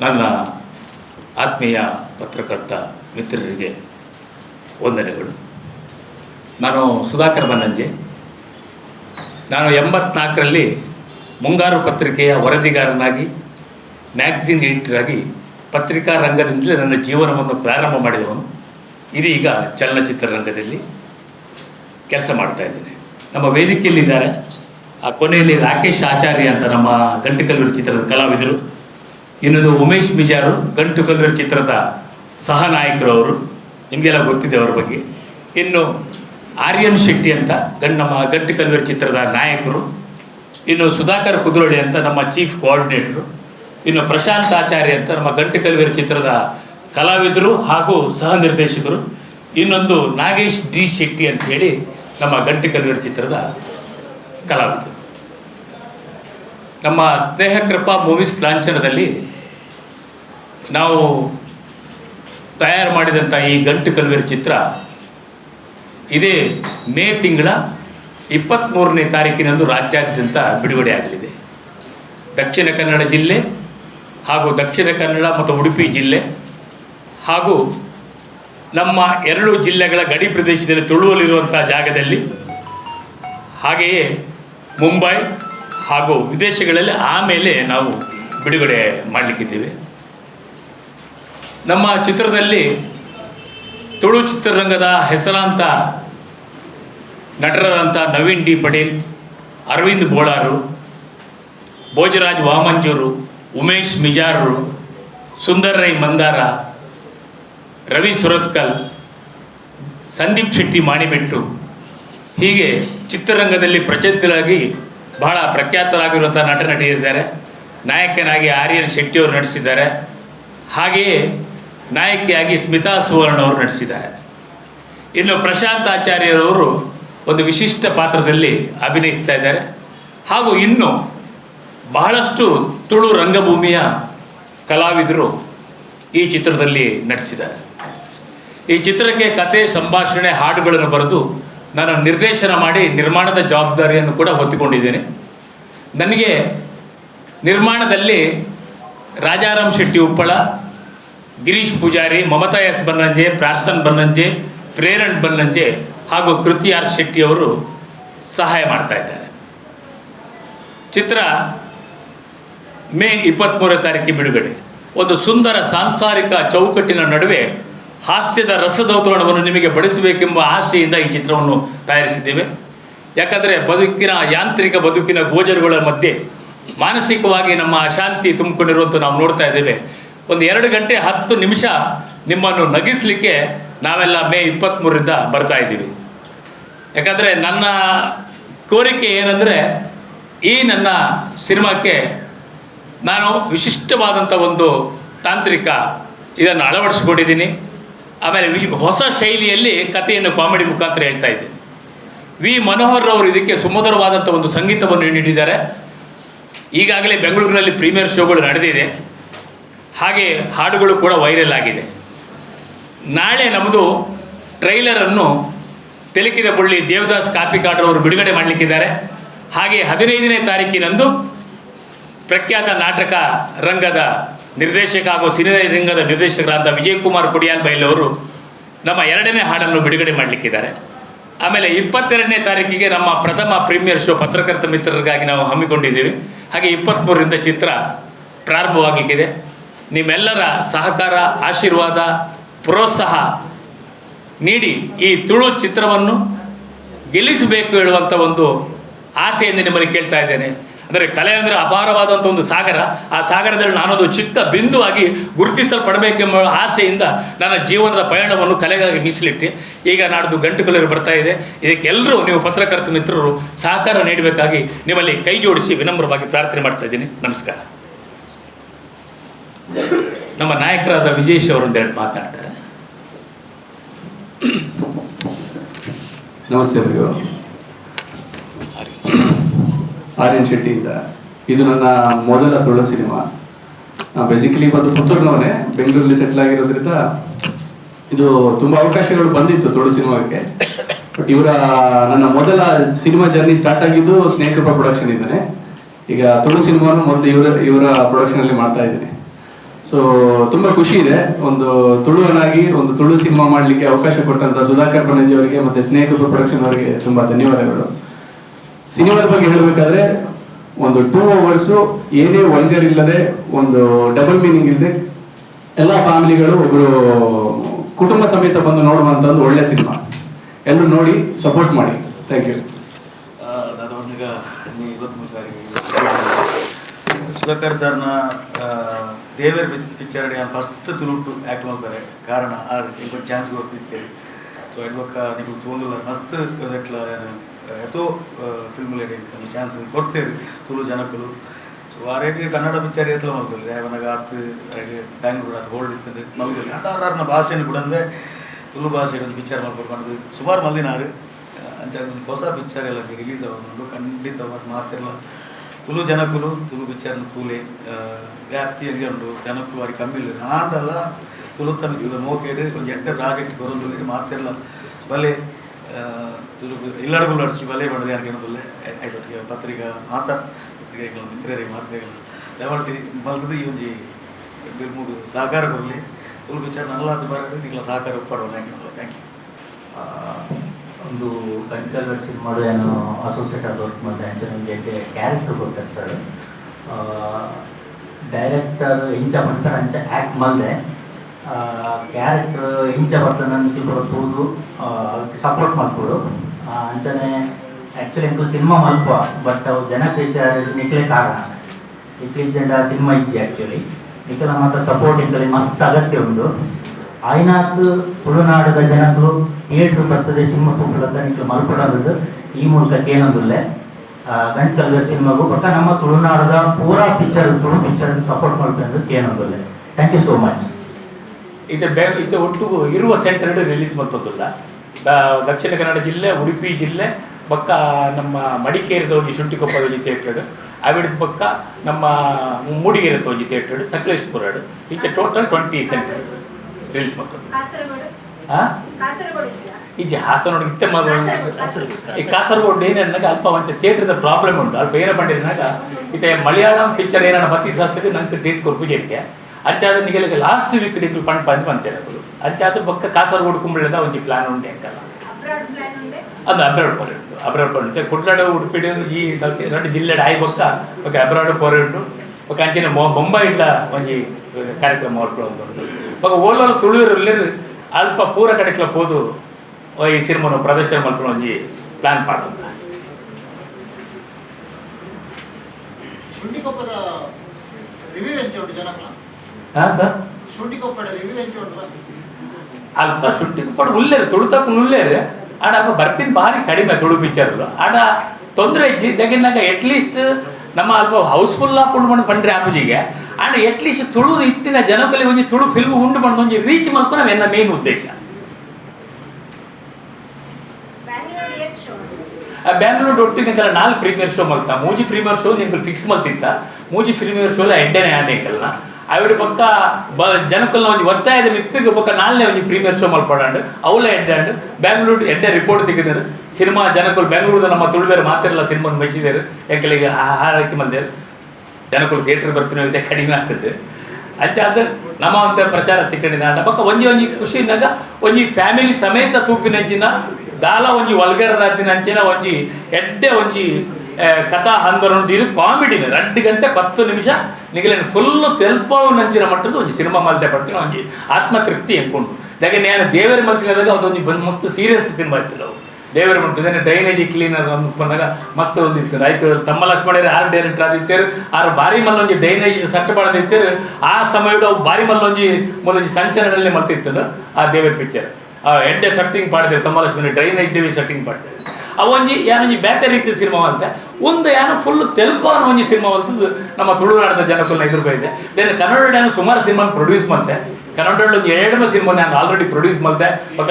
ನನ್ನ ಆತ್ಮೀಯ ಪತ್ರಕರ್ತ ಮಿತ್ರರಿಗೆ ವಂದನೆಗಳು. ನಾನು ಸುಧಾಕರ್ ಬನ್ನಂಜೆ. ನಾನು ಎಂಬತ್ನಾಲ್ಕರಲ್ಲಿ ಮುಂಗಾರು ಪತ್ರಿಕೆಯ ವರದಿಗಾರನಾಗಿ ಮ್ಯಾಗಝಿನ್ ಎಡಿಟರಾಗಿ ಪತ್ರಿಕಾ ರಂಗದಿಂದಲೇ ನನ್ನ ಜೀವನವನ್ನು ಪ್ರಾರಂಭ ಮಾಡಿದವನು. ಇದೀಗ ಚಲನಚಿತ್ರ ರಂಗದಲ್ಲಿ ಕೆಲಸ ಮಾಡ್ತಾ ಇದ್ದೇನೆ. ನಮ್ಮ ವೇದಿಕೆಯಲ್ಲಿದ್ದಾರೆ. ಆ ಕೊನೆಯಲ್ಲಿ ರಾಕೇಶ್ ಆಚಾರ್ಯ ಅಂತ ನಮ್ಮ ಗಂಟೆಕಲ್ಲೂರು ಚಿತ್ರದ ಕಲಾವಿದರು. ಇನ್ನೊಂದು ಉಮೇಶ್ ಮಿಜಾರು ಗಂಟು ಕಲ್ಲೂರು ಚಿತ್ರದ ಸಹ ನಾಯಕರು ಅವರು ನಿಮಗೆಲ್ಲ ಗೊತ್ತಿದೆ ಅವ್ರ ಬಗ್ಗೆ. ಇನ್ನು ಆರ್ಯನ್ ಶೆಟ್ಟಿ ಅಂತ ಗಂಡ್ ನಮ್ಮ ಗಂಟು ಕಲ್ಲೂರು ಚಿತ್ರದ ನಾಯಕರು. ಇನ್ನು ಸುಧಾಕರ್ ಕುದ್ರೋಳಿ ಅಂತ ನಮ್ಮ ಚೀಫ್ ಕೋಆರ್ಡಿನೇಟ್ರು. ಇನ್ನು ಪ್ರಶಾಂತ್ ಆಚಾರ್ಯ ಅಂತ ನಮ್ಮ ಗಂಟು ಕಲ್ವೇರಿ ಚಿತ್ರದ ಕಲಾವಿದರು ಹಾಗೂ ಸಹ ನಿರ್ದೇಶಕರು. ಇನ್ನೊಂದು ನಾಗೇಶ್ ಡಿ ಶೆಟ್ಟಿ ಅಂತ ಹೇಳಿ ನಮ್ಮ ಗಂಟು ಕಲ್ವೇರಿ ಚಿತ್ರದ ಕಲಾವಿದರು. ನಮ್ಮ ಸ್ನೇಹ ಕೃಪಾ ಮೂವೀಸ್ ಲಾಂಛನದಲ್ಲಿ ನಾವು ತಯಾರು ಮಾಡಿದಂಥ ಈ ಗಂಟು ಕಲ್ವೇರಿ ಚಿತ್ರ ಇದೇ ಮೇ ತಿಂಗಳ ಇಪ್ಪತ್ತ್ಮೂರನೇ ತಾರೀಕಿನಂದು ರಾಜ್ಯಾದ್ಯಂತ ಬಿಡುಗಡೆ ಆಗಲಿದೆ. ದಕ್ಷಿಣ ಕನ್ನಡ ಜಿಲ್ಲೆ ಹಾಗೂ ದಕ್ಷಿಣ ಕನ್ನಡ ಮತ್ತು ಉಡುಪಿ ಜಿಲ್ಲೆ ಹಾಗೂ ನಮ್ಮ ಎರಡು ಜಿಲ್ಲೆಗಳ ಗಡಿ ಪ್ರದೇಶದಲ್ಲಿ ತುಳುವಲ್ಲಿರುವಂಥ ಜಾಗದಲ್ಲಿ ಹಾಗೆಯೇ ಮುಂಬೈ ಹಾಗೂ ವಿದೇಶಗಳಲ್ಲಿ ಆಮೇಲೆ ನಾವು ಬಿಡುಗಡೆ ಮಾಡಲಿಕ್ಕಿದ್ದೇವೆ. ನಮ್ಮ ಚಿತ್ರದಲ್ಲಿ ತುಳು ಚಿತ್ರರಂಗದ ಹೆಸರಾಂತ ನಟರಾದಂಥ ನವೀನ್ ಡಿ ಪಟೇಲ್, ಅರವಿಂದ್ ಬೋಳಾರು, ಭೋಜರಾಜ್ ವಾಮಂಜೂರು, ಉಮೇಶ್ ಮಿಜಾರರು ಸುಂದರ್ ರೈ ಮಂದಾರ, ರವಿ ಸುರತ್ಕಲ್, ಸಂದೀಪ್ ಶೆಟ್ಟಿ ಮಾಣಿಬೆಟ್ಟು ಹೀಗೆ ಚಿತ್ರರಂಗದಲ್ಲಿ ಪ್ರಚಲಿತರಾಗಿ ಬಹಳ ಪ್ರಖ್ಯಾತರಾಗಿರುವಂಥ ನಟ ನಟಿಯರಿದ್ದಾರೆ ನಾಯಕನಾಗಿ ಆರ್ಯನ್ ಶೆಟ್ಟಿಯವರು ನಟಿಸಿದ್ದಾರೆ. ಹಾಗೆಯೇ ನಾಯಕಿಯಾಗಿ ಸ್ಮಿತಾ ಸುವರ್ಣ ಅವರು ನಟಿಸಿದ್ದಾರೆ. ಇನ್ನು ಪ್ರಶಾಂತ್ ಆಚಾರ್ಯರವರು ಒಂದು ವಿಶಿಷ್ಟ ಪಾತ್ರದಲ್ಲಿ ಅಭಿನಯಿಸ್ತಾ ಇದ್ದಾರೆ. ಹಾಗೂ ಇನ್ನು ಬಹಳಷ್ಟು ತುಳು ರಂಗಭೂಮಿಯ ಕಲಾವಿದರು ಈ ಚಿತ್ರದಲ್ಲಿ ನಟಿಸಿದ್ದಾರೆ. ಈ ಚಿತ್ರಕ್ಕೆ ಕತೆ, ಸಂಭಾಷಣೆ, ಹಾಡುಗಳನ್ನು ಬರೆದು ನಾನು ನಿರ್ದೇಶನ ಮಾಡಿ ನಿರ್ಮಾಣದ ಜವಾಬ್ದಾರಿಯನ್ನು ಕೂಡ ಹೊತ್ತುಕೊಂಡಿದ್ದೇನೆ. ನನಗೆ ನಿರ್ಮಾಣದಲ್ಲಿ ರಾಜಾರಾಮ್ ಶೆಟ್ಟಿ ಉಪ್ಪಳ ಗಿರೀಶ್ ಪೂಜಾರಿ ಮಮತಾ ಎಸ್ ಬನ್ನಂಜೆ, ಪ್ರಾರ್ಥನ್ ಬನ್ನಂಜೆ, ಪ್ರೇರಣ್ ಬನ್ನಂಜೆ ಹಾಗೂ ಕೃತಿ ಆರ್ ಶೆಟ್ಟಿ ಅವರು ಸಹಾಯ ಮಾಡ್ತಾ ಇದ್ದಾರೆ. ಚಿತ್ರ ಮೇ ಇಪ್ಪತ್ತ್ಮೂರನೇ ತಾರೀಕಿಗೆ ಬಿಡುಗಡೆ. ಒಂದು ಸುಂದರ ಸಾಂಸಾರಿಕ ಚೌಕಟ್ಟಿನ ನಡುವೆ ಹಾಸ್ಯದ ರಸದೌತಣವನ್ನು ನಿಮಗೆ ಬಡಿಸಬೇಕೆಂಬ ಆಶೆಯಿಂದ ಈ ಚಿತ್ರವನ್ನು ತಯಾರಿಸಿದ್ದೇವೆ. ಯಾಕಂದರೆ ಬದುಕಿನ ಯಾಂತ್ರಿಕ ಬದುಕಿನ ಗೋಜರುಗಳ ಮಧ್ಯೆ ಮಾನಸಿಕವಾಗಿ ನಮ್ಮ ಅಶಾಂತಿ ತುಂಬಿಕೊಂಡಿರುವಂಥ ನಾವು ನೋಡ್ತಾ ಇದ್ದೇವೆ. ಒಂದು ಎರಡು ಗಂಟೆ ಹತ್ತು ನಿಮಿಷ ನಿಮ್ಮನ್ನು ನಗಿಸಲಿಕ್ಕೆ ನಾವೆಲ್ಲ ಮೇ ಇಪ್ಪತ್ತ್ಮೂರರಿಂದ ಬರ್ತಾ ಇದ್ದೀವಿ. ಯಾಕಂದರೆ ನನ್ನ ಕೋರಿಕೆ ಏನಂದರೆ ಈ ನನ್ನ ಸಿನಿಮಾಕ್ಕೆ ನಾನು ವಿಶಿಷ್ಟವಾದಂಥ ಒಂದು ತಾಂತ್ರಿಕ ಇದನ್ನು ಅಳವಡಿಸಿಕೊಂಡಿದ್ದೀನಿ. ಆಮೇಲೆ ವಿಶ್ ಹೊಸ ಶೈಲಿಯಲ್ಲಿ ಕಥೆಯನ್ನು ಕಾಮಿಡಿ ಮುಖಾಂತರ ಹೇಳ್ತಾ ಇದ್ದೀನಿ. ವಿ ಮನೋಹರ್ ಅವರು ಇದಕ್ಕೆ ಸುಮಧುರವಾದಂಥ ಒಂದು ಸಂಗೀತವನ್ನು ನೀಡಿದ್ದಾರೆ. ಈಗಾಗಲೇ ಬೆಂಗಳೂರಿನಲ್ಲಿ ಪ್ರೀಮಿಯರ್ ಶೋಗಳು ನಡೆದಿದೆ. ಹಾಗೆ ಹಾಡುಗಳು ಕೂಡ ವೈರಲ್ ಆಗಿದೆ. ನಾಳೆ ನಮ್ಮದು ಟ್ರೈಲರನ್ನು ತೆಲುಕಿನ ಬಳ್ಳಿ ದೇವದಾಸ್ ಕಾಪಿಕಾಡ್ರವರು ಬಿಡುಗಡೆ ಮಾಡಲಿಕ್ಕಿದ್ದಾರೆ. ಹಾಗೆ ಹದಿನೈದನೇ ತಾರೀಕಿನಂದು ಪ್ರಖ್ಯಾತ ನಾಟಕ ರಂಗದ ನಿರ್ದೇಶಕ ಹಾಗೂ ಸಿನಿಮಾ ರಂಗದ ನಿರ್ದೇಶಕರಾದ ವಿಜಯ್ ಕುಮಾರ್ ಕೊಡಿಯಾಲ್ ಬೈಲವರು ನಮ್ಮ ಎರಡನೇ ಹಾಡನ್ನು ಬಿಡುಗಡೆ ಮಾಡಲಿಕ್ಕಿದ್ದಾರೆ. ಆಮೇಲೆ ಇಪ್ಪತ್ತೆರಡನೇ ತಾರೀಕಿಗೆ ನಮ್ಮ ಪ್ರಥಮ ಪ್ರೀಮಿಯರ್ ಶೋ ಪತ್ರಕರ್ತ ಮಿತ್ರರಿಗಾಗಿ ನಾವು ಹಮ್ಮಿಕೊಂಡಿದ್ದೀವಿ. ಹಾಗೆ ಇಪ್ಪತ್ತ್ಮೂರರಿಂದ ಚಿತ್ರ ಪ್ರಾರಂಭವಾಗಲಿಕ್ಕಿದೆ. ನಿಮ್ಮೆಲ್ಲರ ಸಹಕಾರ, ಆಶೀರ್ವಾದ, ಪ್ರೋತ್ಸಾಹ ನೀಡಿ ಈ ತುಳು ಚಿತ್ರವನ್ನು ಗೆಲ್ಲಿಸಬೇಕು ಹೇಳುವಂಥ ಒಂದು ಆಸೆಯನ್ನು ನಿಮ್ಮಲ್ಲಿ ಕೇಳ್ತಾ ಇದ್ದೇನೆ. ಅಂದರೆ ಕಲೆ ಅಂದರೆ ಅಪಾರವಾದಂಥ ಒಂದು ಸಾಗರ. ಆ ಸಾಗರದಲ್ಲಿ ನಾನೊಂದು ಚಿಕ್ಕ ಬಿಂದುವಾಗಿ ಗುರುತಿಸಲ್ಪಡಬೇಕೆಂಬ ಆಸೆಯಿಂದ ನನ್ನ ಜೀವನದ ಪಯಣವನ್ನು ಕಲೆಗಾಗಿ ಮೀಸಲಿಟ್ಟು. ಈಗ ನಾಡ್ದು ಗಂಟು ಕಲೆಯರು ಬರ್ತಾ ಇದೆ. ಇದಕ್ಕೆಲ್ಲರೂ ನೀವು ಪತ್ರಕರ್ತ ಮಿತ್ರರು ಸಹಕಾರ ನೀಡಬೇಕಾಗಿ ನಿಮ್ಮಲ್ಲಿ ಕೈ ಜೋಡಿಸಿ ವಿನಮ್ರವಾಗಿ ಪ್ರಾರ್ಥನೆ ಮಾಡ್ತಾ ಇದ್ದೀನಿ. ನಮಸ್ಕಾರ. ನಮ್ಮ ನಾಯಕರಾದ ವಿಜೇಶ್ ಅವರು ಒಂದೆರಡು ಮಾತನಾಡ್ತಾರೆ ನಮಸ್ತೆ ಆರ್ ಆರ್ಯನ್ ಶೆಟ್ಟಿಯಿಂದ ಇದು. ನನ್ನ ಮೊದಲ ತುಳು ಸಿನಿಮಾ. ಬೇಸಿಕಲಿ ಬಂದು ಪುತ್ತೂರಿನವನೇ. ಬೆಂಗಳೂರಲ್ಲಿ ಸೆಟ್ಲ್ ಆಗಿರೋದ್ರಿಂದ ಇದು ತುಂಬ ಅವಕಾಶಗಳು ಬಂದಿತ್ತು ತುಳು ಸಿನಿಮಾಕ್ಕೆ. ಬಟ್ ಇವರ, ನನ್ನ ಮೊದಲ ಸಿನಿಮಾ ಜರ್ನಿ ಸ್ಟಾರ್ಟ್ ಆಗಿದ್ದು ಸ್ನೇಹಿತರ ಪ್ರೊಡಕ್ಷನ್ ಇದ್ದಾನೆ ಈಗ ತುಳು ಸಿನಿಮಾನು ಮೊದಲು ಇವರ ಇವರ ಪ್ರೊಡಕ್ಷನ್ ಅಲ್ಲಿ ಮಾಡ್ತಾ ಇದ್ದೀನಿ. ಸೊ ತುಂಬಾ ಖುಷಿ ಇದೆ. ಒಂದು ತುಳುವನಾಗಿ ಒಂದು ತುಳು ಸಿನಿಮಾ ಮಾಡಲಿಕ್ಕೆ ಅವಕಾಶ ಕೊಟ್ಟಂತ ಸುಧಾಕರ್ ಬಣಜಿ ಅವರಿಗೆ ಮತ್ತೆ ಸ್ನೇಹ ಪ್ರೊಡಕ್ಷನ್ ಅವರಿಗೆ ತುಂಬಾ ಧನ್ಯವಾದಗಳು. ಸಿನಿಮಾದ ಬಗ್ಗೆ ಹೇಳಬೇಕಾದ್ರೆ, ಒಂದು ಟೂ ಅವರ್ಸು ಏನೇ ವಲ್ಗರ್ ಇಲ್ಲದೆ, ಒಂದು ಡಬಲ್ ಮೀನಿಂಗ್ ಇಲ್ಲದೆ ಎಲ್ಲ ಫ್ಯಾಮಿಲಿಗಳು ಒಬ್ರು ಕುಟುಂಬ ಸಮೇತ ಬಂದು ನೋಡುವಂತ ಒಂದು ಒಳ್ಳೆ ಸಿನಿಮಾ. ಎಲ್ಲರೂ ನೋಡಿ ಸಪೋರ್ಟ್ ಮಾಡಿ. ಥ್ಯಾಂಕ್ ಯು ಸುಧಾಕರ್ ಸರ್ನ ದೇವರ ಪಿಕ್ಚರ್ ಫಸ್ಟ್ ತುಳುಟು ಆ್ಯಕ್ಟ್ ಮಾಡ್ತಾರೆ. ಕಾರಣ, ಆ ನಿಮ್ಗೆ ಚಾನ್ಸ್ ಗೊತ್ತಿತ್ತು ಸೊ ಅಡ್ವಕ್ಕ ನಿಮಗೆ ತೋಂದಿಲ್ಲ ಮಸ್ತ್ ಎಟ್ಲ ಎತ್ತೋ ಫಿಲ್ಮ್ ಒಂದು ಚಾನ್ಸ್ ಕೊಡ್ತೇವೆ ತುಳು ಜನಕ್ಕಲು ಸೊ ಆರೆಗೆ ಕನ್ನಡ ಪಿಕ್ಚರ್ ಎತ್ತಲ ಮಲ್ಕೊಳ್ಳಿ ಅವನಾಗ ಆತು ಅರೆಗೆ ಬ್ಯಾಂಗ್ಳೂರ್ ಅದು ಹೋಲ್ಡ್ ಇತ್ತು ಮಲ್ಕೊಳ್ಳಿ ಅಂಡ ಭಾಷೆಯನ್ನು ಭಾಷೆನ ಬಿಡಂದೆ ತುಳು ಭಾಷೆ ಒಂದು ಪಿಕ್ಚರ್ ಮಾಡ್ಕೊಂಡು ಸುಮಾರು ಮಲ್ದಿನಾರು ಅಂಚ ಹೊಸ ಪಿಕ್ಚರ್ ಎಲ್ಲ ರಿಲೀಸ್ ಆಗೋದು. ಖಂಡಿತವಾಗಿ ಮಾತೆಲ್ಲ ತುಳು ಜನಕುಲು, ತುಳು ವಿಚಾರನ ತೂಲೆ ವ್ಯಾಪ್ತಿಯಲ್ಲಿ ಉಂಡು ಜನಕುಲು ಅವ್ರಿಗೆ ಕಮ್ಮಿ ಇಲ್ಲ ಆಂಡಲ್ಲ ತುಳು ಇದು ಮೋಕೇಡು, ಒಂದು ಎಂಟ ರಾಜಕ್ಕೆ ಬರೋದು ಮಾತೆಲ್ಲ ಬಲೆ ತುಳು ಇಲ್ಲಡಗುಲು ಅಡಿಸಿ ಬಲೆ ಮಾಡಿದೆ ಯಾರಿಗೆ ಏನೋದಿಲ್ಲ ಪತ್ರಿಕ ಪತ್ರಿಕಾ ಮಾತಾ ಪತ್ರಿಕೆಗಳ ಮಿತ್ರರಿಗೆ ಮಾತ್ರೆಗಳು ಲೆವಲ್ಟಿ ಮಲ್ತದ ಈ ಒಂಜಿ ಫಿಲ್ಮುಡು ಸಹಕಾರ ಕೊಡಲಿ. ತುಳು ವಿಚಾರ ನಲ್ಲಾದ ಬಾರಿ ನಿಗಳ ಸಹಕಾರ ಒಪ್ಪಾಡೋಣ ಥ್ಯಾಂಕ್ ಯು ಒಂದು ಕಣ್ಕಲ್ ಏನೋ ಏನು ಅಸೋಸಿಯೇಟ್ ಆಗಿ ವರ್ಕ್ ಮಾಡಿದೆ ಅಂತ ನಿಮಗೆ ಕ್ಯಾರೆಕ್ಟರ್ ಗೊತ್ತಾಗ ಸರ್ ಡೈರೆಕ್ಟರ್ ಇಂಚ ಬರ್ತಾರೆ ಅಂಚೆ ಆ್ಯಕ್ಟ್ ಮಾಡಿದೆ. ಕ್ಯಾರೆಕ್ಟರ್ ಇಂಚ ಬರ್ತಾನೆ ಅಂತ ಅದಕ್ಕೆ ಸಪೋರ್ಟ್ ಮಾಡ್ಕೊಡು. ಅಂಚನೆ ಆ್ಯಕ್ಚುಲಿ ಅಂತೂ ಸಿನಿಮಾ ಮಲ್ಪ ಬಟ್ ಅವು ಫೀಚರ್ ನಿಕ್ಲೆ ಕಾರಣ ಇತ್ತೀಚಿನ ಸಿನಿಮಾ ಇಜ್ಜಿ ಆ್ಯಕ್ಚುಲಿ ನಿಖಲ ಮಾತ್ರ ಸಪೋರ್ಟ್ ಇಂಕಲಿ ಮಸ್ತ್ ಅಗತ್ಯ ಉಂಟು. ಆಯ್ನಾಕ್ ತುಳುನಾಡದ ಜನಗಳು ಏಟ್ರು ಬರ್ತದೆ ಸಿಂಹ ನಿಖಲು ಮಲ್ಪಡೋದು ಈ ಮೂಲಕ ಏನೊಂದಿಲ್ಲೇ ಗಂಟಲ್ದ ಸಿನಿಮಾಗೂ ಪಕ್ಕ ನಮ್ಮ ತುಳುನಾಡದ ಪೂರ ಪಿಕ್ಚರ್ ತುಳು ಪಿಕ್ಚರ್ ಸಪೋರ್ಟ್ ಮಾಡ್ಕೊಂಡು ಏನೊಂದಿಲ್ಲ ಥ್ಯಾಂಕ್ ಯು ಸೋ ಮಚ್ ಇದು ಬೆ ಇದು ಒಟ್ಟು ಇರುವ ಸೆಂಟರ್ ರಿಲೀಸ್ ಮಾಡ್ತದಲ್ಲ. ದಕ್ಷಿಣ ಕನ್ನಡ ಜಿಲ್ಲೆ, ಉಡುಪಿ ಜಿಲ್ಲೆ, ಪಕ್ಕ ನಮ್ಮ ಮಡಿಕೇರಿದ ಒಂದು ಶುಂಠಿಕೊಪ್ಪದ ಒಂದು ಥಿಯೇಟರ್ ಅವಿಡದ ಪಕ್ಕ ನಮ್ಮ ಮೂಡಿಗೆರೆ ಒಂದು ಥಿಯೇಟ್ರಡು ಸಕಲೇಶ್ಪುರ ಈಚೆ ಟೋಟಲ್ ಟ್ವೆಂಟಿ ಸೆಂಟರ್ ರಿಲೀಸ್ ಮಾಡ್ತದೆ ಕಾಸರಗೋಡು ಹಾಂ ಕಾಸರಗೋಡು ಇದೆಯಾ ಈಚೆ ಹಾಸನೋಡು ಇತ್ತೆ ಮಾಡು ಕಾಸರಗೋಡು, ಈ ಕಾಸರಗೋಡು ಏನೇನಾಗ ಅಲ್ಪ ಒಂದು ಥಿಯೇಟರ್ದ ಪ್ರಾಬ್ಲಮ್ ಉಂಟು ಅಲ್ಪ ಏನ ಬಂದಿರಿನಾಗ ಇತ್ತೆ ಮಲಯಾಳಂ ಪಿಕ್ಚರ್ ಏನಾರ ಪತಿ ಸಾಸಿಗೆ ನಂಗೆ ಡೇಟ್ ಕೊರ್ಪುಜೆಗೆ ಅಂಚಾದ ನಿಗಲಿಗೆ ಲಾಸ್ಟ್ ವೀಕ್ ಡಿಗ್ರಿ ಪಂಡ್ ಪಂದ್ ಬಂತೇನೆ ಅದು ಅಂಚಾದ ಪಕ್ಕ ಕಾಸರಗೋಡು ಕುಂಬಳದ ಒಂದು ಪ್ಲಾನ್ ಉಂಟು ಅಂಕಲ್ಲ ಅಬ್ರಾಡ್ ಪ್ಲಾನ್ ಉಂಡೆ ಅದು ಅಬ್ರಾಡ್ ಪೋರೆ ಉಂಟು ಅಬ್ರಾಡ್ ಪೋರೆ ಉಂಟು ಕುಡ್ಲಾಡು ಉಡುಪಿಡು ಈ ದಕ್ಷಿಣ ಎರಡು ಜಿಲ್ಲೆ ಆಯ್ ಬೊಕ್ಕ ఒక ಅಬ್ರಾಡ್ ಪೋರೆ ಉಂಟು ఒక ಅಂಚಿನ ಮೊ ಬೊಂಬೈ ಇಲ್ಲ ಒಂಜಿ ಕಾರ್ಯಕ್ರಮ ఒక ಓಲೋಲ್ ತುಳುವರಲ್ಲಿ ಅಲ್ಪ ಪೂರ ಕಡೆಕ್ಲ ಪೋದು ಈ ಸಿನಿಮಾನು ಪ್ರದರ್ಶನ ಮಾಡ್ಕೊಂಡು ಒಂಜಿ ಪ್ಲಾನ್ ಮಾಡೋದು ಅಲ್ಪ ಶುಟ್ಟಿಗೆ ಪಡು ಉಲ್ಲೇರು ತುಳುತಕ್ಕ ಉಲ್ಲೇರು. ಆಡ ಅಪ್ಪ ಬರ್ಪಿನ ಭಾರಿ ಕಡಿಮೆ ತುಳು ಪಿಕ್ಚರ್ಲು ಆಡ ತೊಂದರೆ ಇಜ್ಜಿ ದಗಿನಾಗ ಎಟ್ಲೀಸ್ಟ್ ನಮ್ಮ ಅಲ್ಪ ಹೌಸ್ಫುಲ್ ಹಾಕೊಂಡು ಬಂದ್ರೆ ಆಪುಜಿಗೆ ಆಡ ಎಟ್ಲೀಸ್ಟ್ ತುಳು ಇತ್ತಿನ ಜನಕಲಿ ಒಂಜಿ ತುಳು ಫಿಲ್ಮ್ ಉಂಡು ಬಂದು ಒಂಜಿ ರೀಚ್ ಮಲ್ಪನ ಎನ್ನ ಮೇನ್ ಉದ್ದೇಶ. ಬ್ಯಾಂಗ್ಳೂರ್ ಒಟ್ಟಿಗೆ ಅಂತೆಲ್ಲ ನಾಲ್ಕು ಪ್ರೀಮಿಯರ್ ಶೋ ಮಲ್ತ ಮೂಜಿ ಪ್ರೀಮಿಯರ್ ಶೋ ನಿಂಗೆ ಫಿಕ್ಸ್ ಮಲ್ತಿತ್ತ ಮೂಜಿ ಪ್ರೀಮಿಯರ್ ಶೋ ಎಡ್ಡೆನೆ ಆನೇಕಲ್ಲ ಅವ್ರ ಪಕ್ಕ ಬ ಜನಕ್ಕಲ್ಲ ಒಂದು ಒತ್ತಾಯದ ಮಿತ್ತಿಗೆ ಪಕ್ಕ ನಾಲ್ನೇ ಒಂದು ಪ್ರೀಮಿಯರ್ ಶೋ ಮಲ್ಪಡಾಂಡು ಅವಲ ಅಂಡ್. ಬ್ಯಾಂಗ್ಳೂರ್ ಎಡ್ಡೆ ರಿಪೋರ್ಟ್ ತೆಗೆದರು ಸಿನಿಮಾ ಜನಕಲ್ ಬೆಂಗಳೂರದ ನಮ್ಮ ತುಳುಬೇರೆ ಮಾತಿರಲ್ಲ ಸಿನಿಮಾ ಮೆಚ್ಚಿದ್ದಾರೆ. ಎಂಕಲಿಗೆ ಹಾರಕ್ಕೆ ಬಂದೇರು ಜನಕ್ಕಲ್ ಥಿಯೇಟರ್ ಬರ್ಪಿನ ಇದೆ ಕಡಿಮೆ ಆಗ್ತದೆ. ಅಂಚ ಅದ ನಮ್ಮ ಅಂತ ಪ್ರಚಾರ ತಿಕ್ಕಣಿದ ಅಂಡ ಪಕ್ಕ ಒಂಜಿ ಒಂಜಿ ಖುಷಿನಾಗ ಒಂಜಿ ಫ್ಯಾಮಿಲಿ ಸಮೇತ ತೂಪಿನಂಚಿನ ದಾಲ ಒಂಜಿ ವಲ್ಗರದಾತಿನ ಅಂಚಿನ ಒಂಜಿ ಎಡ್ಡೆ ಒಂಜಿ ಕಥಾ ಹಂದರ ಇದು ಕಾಮಿಡಿನ ರೆಡ್ ಗಂಟೆ ಪತ್ತು ನಿಮಿಷ ನಿಗಲಿನ ಫುಲ್ಲು ತೆಲ್ಪವು ನಂಚಿನ ಮಟ್ಟದ ಒಂಜಿ ಸಿನಿಮಾ ಮಲ್ತೆ ಪಟ್ಟಿನ ಒಂಜಿ ಆತ್ಮತೃಪ್ತಿ ಎಂಕೊಂಡು ಯಾಕೆ ನಾನು ದೇವರ ಮಲ್ತಿನದಾಗ ಅದೊಂದು ಮಸ್ತ್ ಸೀರಿಯಸ್ ಸಿನಿಮಾ ಇತ್ತು ದೇವರ ಇದನ್ನ ಡ್ರೈನೇಜ್ ಕ್ಲೀನರ್ ಬಂದಾಗ ಮಸ್ತ್ ಒಂದಿತ್ತು ಆಯ್ತು ತಮ್ಮ ಲಕ್ಷ್ಮಣರು ಆರು ಡೈರೆಕ್ಟರ್ ಆದಿತ್ತೇರು ಆರು ಬಾರಿ ಮಲ್ಲೊಂಜಿ ಡ್ರೈನೇಜ್ ಸಟ್ ಮಾಡದಿತ್ತೇರು ಆ ಸಮಯದ ಅವು ಬಾರಿ ಮಲ್ಲೊಂಜಿ ಮಲ್ಲೊಂಜಿ ಸಂಚಲನದಲ್ಲಿ ಮಲ್ತಿತ್ತಲ್ಲ ಆ ದೇವರ ಪಿಕ್ಚರ್ ಆ ಎಡ್ಡೆ ಸಟ್ಟಿಂಗ್ ಪಾಡ್ದೆ, ತಮ್ಮ ಲಕ್ಷ್ಮಣ ಡ್ರೈನೇಜ್ ದೇವಿ ಸಟ್ಟಿಂಗ್ ಪಾಡ್ದೆ. ಅವೊಂಜಿ ಏನೊಂಜಿ ಬೇತೆ ರೀತಿಯ ಸಿನಿಮಾ ಅಂತ. ಒಂದು ಯಾನ ಫುಲ್ ತೆಲುಪಾನ ಒಂಜಿ ಸಿನಿಮಾ ಅಂತದ್ದು ನಮ್ಮ ತುಳುನಾಡದ ಜನಕ್ಕಲ್ಲ ಎದುರು ಇದೆ ದೆನ್ ಕನ್ನಡ ನಾನು ಸುಮಾರು ಸಿನಿಮಾ ಪ್ರೊಡ್ಯೂಸ್ ಮಾಡ್ತೆ. ಕನ್ನಡದಲ್ಲಿ ಒಂದು ಎರಡು ಸಿನಿಮಾ ನಾನು ಆಲ್ರೆಡಿ ಪ್ರೊಡ್ಯೂಸ್ ಮಾಡಿದೆ, ಪಕ್ಕ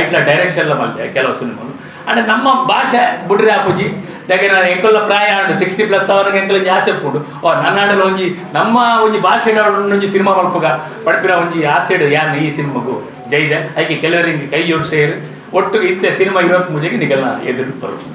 ಐಟ್ಲ ಡೈರೆಕ್ಷನ್ ಎಲ್ಲ ಮಾಡಿದೆ ಕೆಲವು ಸಿನಿಮಾನು ಅಂದರೆ ನಮ್ಮ ಭಾಷೆ ಬಿಡ್ರಿ ಆಪುಜಿ ಯಾಕೆ ನಾನು ಎಂಕಲ್ಲ ಪ್ರಾಯ ಅಂಡ್ ಸಿಕ್ಸ್ಟಿ ಪ್ಲಸ್ ಅವರಿಗೆ ಎಂಕಲ್ಲ ಆಸೆ ಪುಡು ಓ, ನನ್ನ ಹಾಡಲ್ಲಿ ಒಂಜಿ, ನಮ್ಮ ಒಂಜಿ ಭಾಷೆ ಒಂಜಿ ಸಿನಿಮಾ ಮಲ್ಪಗ ಪಡ್ಪಿರ ಒಂಜಿ ಆಸೆಡ್ ಯಾನ್ ಈ ಸಿನಿಮಾಗೂ ಜೈದೆ ಅದಕ್ಕೆ ಕೆಲವರಿಗೆ ಕೈ ಜೋಡಿಸಿ ಒಟ್ಟು ಇತ್ತೆ ಸಿನಿಮಾ ಇರೋಕ್ಕೆ ಮುಜೆಗೆ ನಿಗಲ್ಲ ಎದುರು ಬರೋದು.